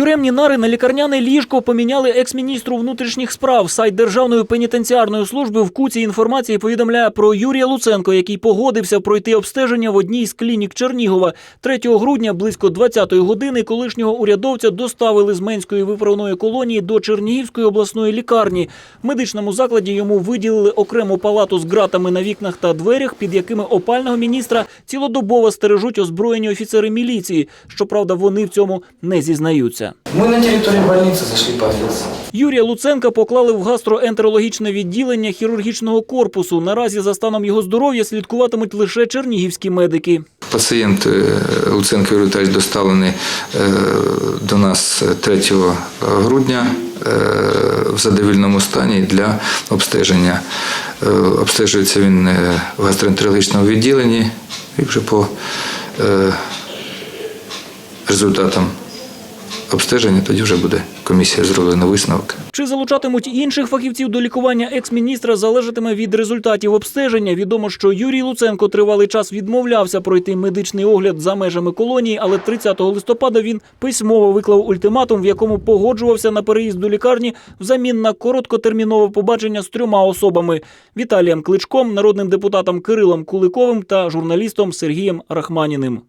Тюремні нари на лікарняне ліжко поміняли екс-міністру внутрішніх справ. Сайт Державної пенітенціарної служби в куці інформації повідомляє про Юрія Луценко, який погодився пройти обстеження в одній з клінік Чернігова. 3 грудня близько 20-ї години колишнього урядовця доставили з Менської виправної колонії до Чернігівської обласної лікарні. В медичному закладі йому виділили окрему палату з ґратами на вікнах та дверях, під якими опального міністра цілодобово стережуть озброєні офіцери міліції. Щоправда, вони в цьому не зізнаються. Мы на территории больницы зашли по. Юрія Луценка поклали в гастроентерологічне відділення хірургічного корпусу. Наразі за станом його здоров'я слідкуватимуть лише чернігівські медики. Пацієнт е, Луценко Юрій Віталійович доставлений е, до нас 3 грудня е, в задовільному стані для обстеження. Обстежується він в гастроентерологічному відділенні і вже по результатам обстеження тоді вже буде комісія зроблена висновок. Чи залучатимуть інших фахівців до лікування екс-міністра залежатиме від результатів обстеження. Відомо, що Юрій Луценко тривалий час відмовлявся пройти медичний огляд за межами колонії, але 30 листопада він письмово виклав ультиматум, в якому погоджувався на переїзд до лікарні взамін на короткотермінове побачення з трьома особами: Віталієм Кличком, народним депутатом Кирилом Куликовим та журналістом Сергієм Рахманіним.